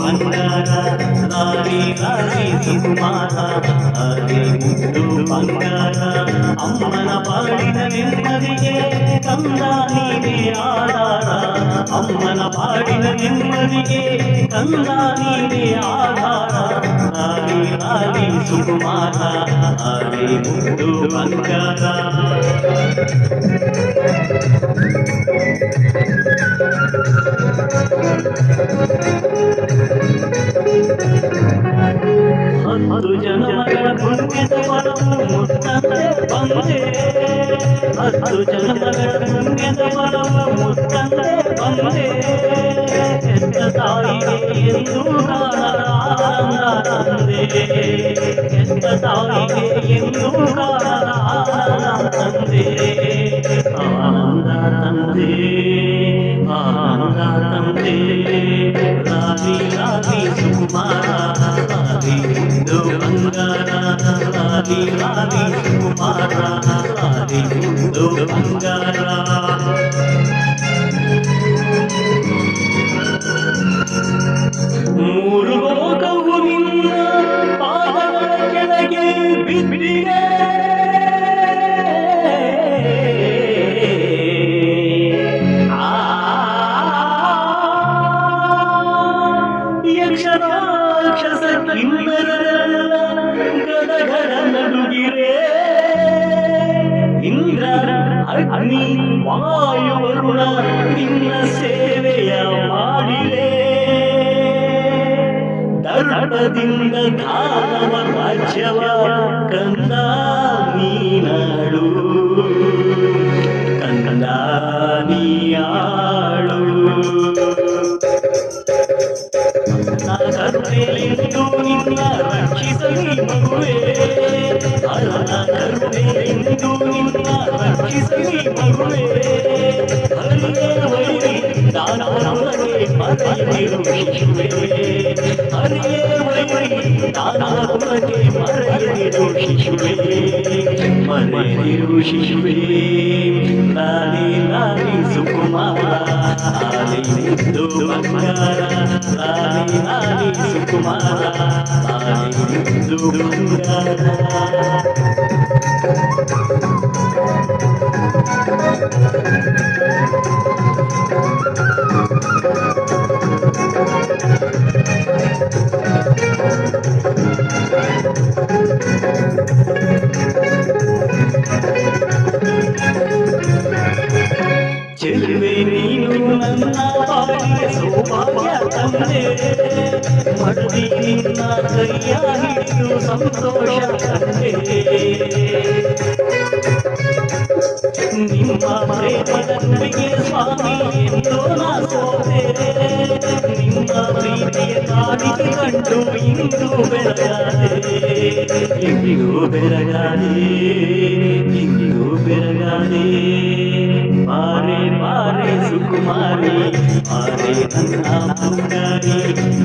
బంగార లాలి లాలి సుకుమార హరి ముద్దు బంగార అమ్మన పాడిన నెమ్మదియే కందా నీవే ఆధార అమ్మన పాడిన నెమ్మదియే కందా నీవే ఆధార లాలి లాలి సుకుమార అది ముద్దు బంగార ಹತ್ತು ಜನಮಗಳ ಪುಣ್ಯದ ಫಲವು ಮುತ್ತಂತೆ ಬಂದೆ ಹೆತ್ತ ತಾಯಿಗೆ ಎಂದು ಕಾಣದ ಆನಂದ ತಂದೆ ಹೆತ್ತ ತಾಯಿಗೆ ಎಂದು ಕಾಣದ ಆನಂದ ತಂದೆ ಆನಂದ ತಂದೆ ಆನಂದ ತಂದೆ ರಾಗಿ ರಾಗಿ ಸುಕುಮಾರ ರಾಗಿ ಮುದ್ದು ಬಂಗಾರ ರಾಗಿ ರಾಗಿ ಸುಕುಮಾರ ರಾಗಿ ಮುದ್ದು ಬಂಗಾರ ಮೂರು ಲೋಕವು ನಿನ್ನ ಪಾದಗಳ ಕೆಳಗೆ ಬಿದ್ದಿದೆ ಆ, ಯಕ್ಷ ರಾಕ್ಷಸ ಕಿನ್ನರರೆಲ್ಲ ಗದಗದ ಅಗ್ನಿ ವಾಯು ವರುಣ ನಿನ್ನ ಸೇವೆಯ ಮಾಡಿದೆ ದರ್ಪದಿಂದ ದಾನವ ರಾಜ್ಯವ ಕಂದ ನೀನಾಳು ಕಂದ ನೀಯಾಳು ಕರುಣೆಯಿಂದ ನಿನ್ನ ರಕ್ಷಿಸಲಿ ಮಗುವೆ ಶಿಶುವೆ ಹರಿಯೇ ವೈರಿ ದಾನವರಿಗೆ ಮರೆಯದಿರು ಶಿಶುವೆ ಮರೆಯದಿರು ಶಿಶುವೆ ಲಾಲಿ ಲಾಲಿ ಸುಕುಮಾರ ಲಾಲಿ ಮುದ್ದು ಬಂಗಾರ ಲಾಲಿ ಲಾಲಿ ಸುಕುಮಾರ ಲಾಲಿ ಮುದ್ದು ಬಂಗಾರ ಚೆಲುವೆ ನೀನು ನನ್ನ ಬಾಳಿಗೆ ಸೌಭಾಗ್ಯ ತಂದೆ ಮಡದಿ ನಿನ್ನ ಕೈಯ ಹಿಡಿದು ಸಂತೋಷ ಕಂಡೆ ఇంటిగో పెరగాలి ఇంటిగో పెరగాలి పారే పారే సుకుమారి పారే తంగారి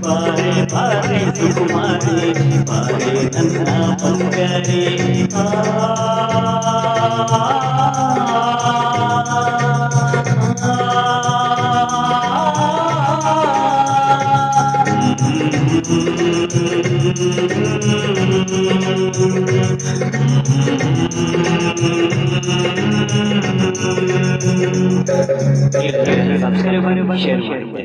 పారే పారే సుకుమారి పారే తంగా పంగారి ఆ Karavan Şervan'da.